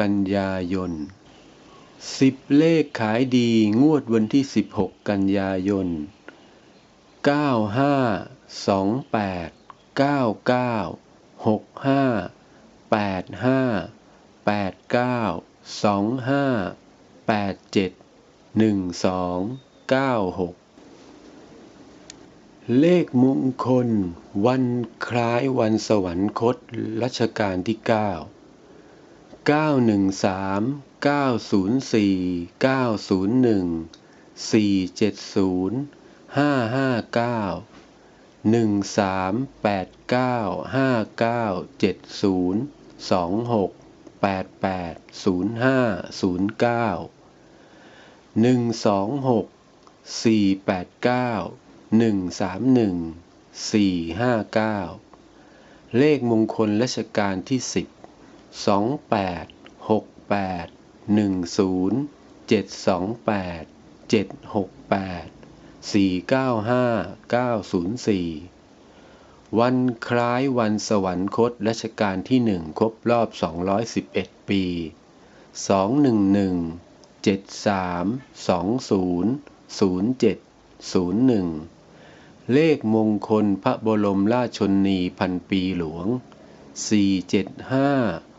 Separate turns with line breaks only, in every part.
กันยายน 10 เลขขายดีงวดวันที่ 16 กันยายน 95 28 99 65 85 89 25 87 12 96 เลขมงคล วันคล้ายวันสวรรคตรัชกาลที่ 9 913 904 901 470 559 1389 5970 26 88 05 09 126 489หนึ่งสามหนึ่งสี่ห้าเก้าเลขมงคลรัชกาลที่สิบ สองแปดหกแปดหนึ่งศูนย์เจ็ดสองแปดเจ็ดหกแปดสี่เก้าห้าเก้าศูนย์สี่วันคล้ายวันสวรรคตรัชกาลที่หนึ่งครบรอบสองร้อยสิบเอ็ดปีสองหนึ่งหนึ่งเจ็ดสามสองศูนย์ศูนย์เจ็ดศูนย์หนึ่งเลขมงคลพระบรมราชชนนีพันปีหลวง 475 887 12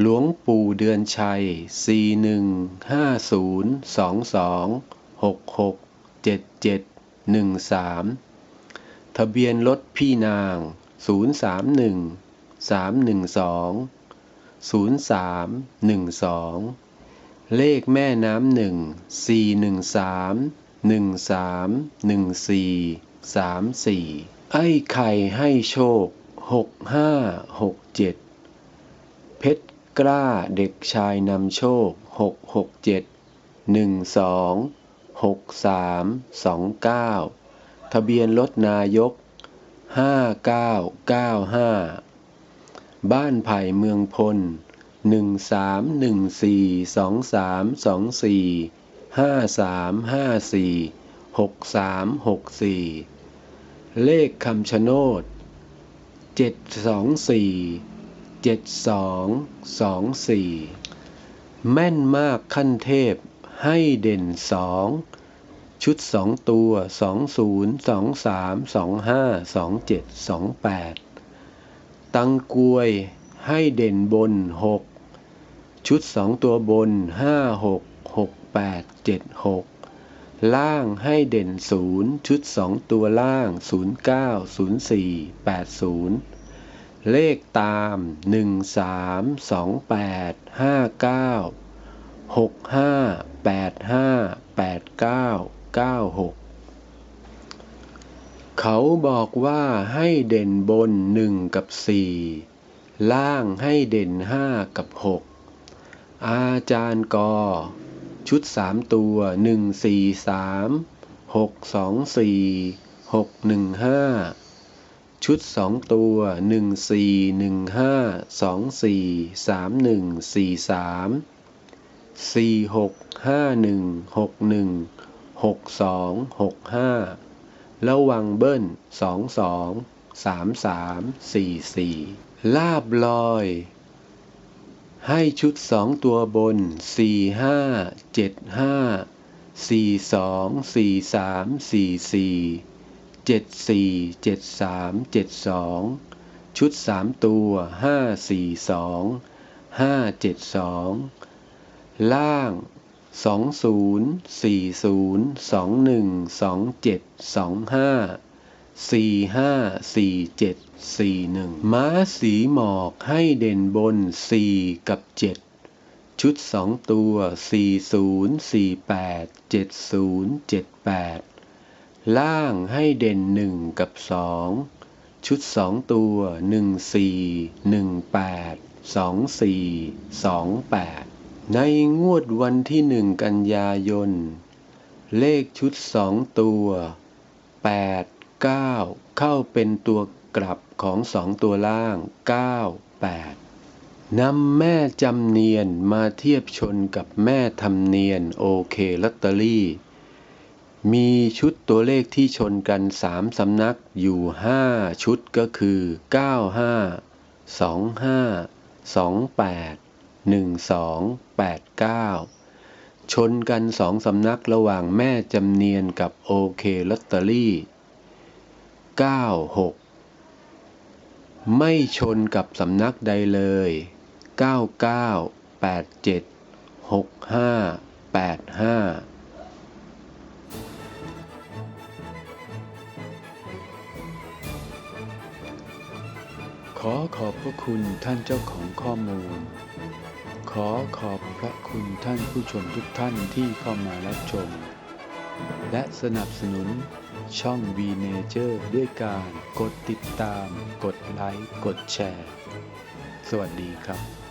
หลวงปู่เดือนชัย 415022667713 ทะเบียนรถพี่นาง 031-312-0312 เลขแม่น้ำหนึ่ง413 1314 34 ไอ้ไข่ให้โชคหกห้าหกเจ็ดเพชรกล้าเด็กชายนำโชคหกหกเจ็ดหนึ่งสองหกสามสองเก้าทะเบียนรถนายกห้าเก้าเก้าห้าบ้านไผ่เมืองพลหนึ่งสามหนึ่งสี่สองสามสองสี่ห้าสามห้าสี่หกสามหกสี่ เลขคำชะโนดเจ็ดสองสี่เจ็ดสองสองสี่แม่นมากขั้นเทพให้เด่นสองชุดสองตัวสองศูนย์สองสามสองห้าสองเจ็ดสองแปดตังกวยให้เด่นบนหกชุดสองตัวบนห้าหกหกแปดเจ็ดหก ล่างให้เด่นศูนย์ชุดสองตัวล่างศูนย์เก้าศูนย์สี่แปดศูนย์เลขตามหนึ่งสามสองแปดห้าเก้าหกห้าแปดห้าแปดเก้าเก้าหกเขาบอกว่าให้เด่นบนหนึ่งกับสี่ล่างให้เด่นห้ากับหกอาจารย์กอ ชุดสามตัวหนึ่งสี่สามหกสองสี่หกหนึ่งห้าชุดสองตัวหนึ่งสี่หนึ่งห้าสองสี่สามหนึ่งสี่สามสี่หกห้าหนึ่งหกหนึ่งหกสองหกห้าระวังเบิ้ลสองสองสามสามสี่สี่ลาบลอย ให้ชุดสองตัวบนสี่ห้าเจ็ดห้าสี่สองสี่สามสี่สี่เจ็ดสี่เจ็ดสามเจ็ดสองชุดสามตัวห้าสี่สองห้าเจ็ดสองล่างสองศูนย์สี่ศูนย์สองหนึ่งสองเจ็ดสองห้า สี่ห้าสี่เจ็ดสี่หนึ่งม้าสีหมอกให้เด่นบนสี่กับเจ็ดชุดสองตัวสี่ศูนย์สี่แปดเจ็ดศูนย์เจ็ดแปดล่างให้เด่นหนึ่งกับสองชุดสองตัวหนึ่งสี่หนึ่งแปดสองสี่สองแปดในงวดวันที่หนึ่งกันยายน เลขชุดสองตัวแปด เก้าเข้าเป็นตัวกลับของสองตัวล่างเก้าแปดนำแม่จำเนียนมาเทียบชนกับแม่ทำเนียนโอเคลอตเตอรี่ มีชุดตัวเลขที่ชนกันสามสำนักอยู่ห้าชุดก็คือเก้าห้าสองห้าสองแปดหนึ่งสองแปดเก้าชนกันสองสำนักระหว่างแม่จำเนียนกับโอเคลอตเตอรี่ เก้าหกไม่ชนกับสำนักใดเลยเก้าเก้าแปดเจ็ดหกห้าแปดห้าขอขอบพระคุณท่านเจ้าของข้อมูล ขอขอบพระคุณท่านผู้ชมทุกท่านที่เข้ามารับชม และสนับสนุนช่อง V Nature ด้วยการกดติดตาม กดไลค์ กดแชร์ สวัสดีครับ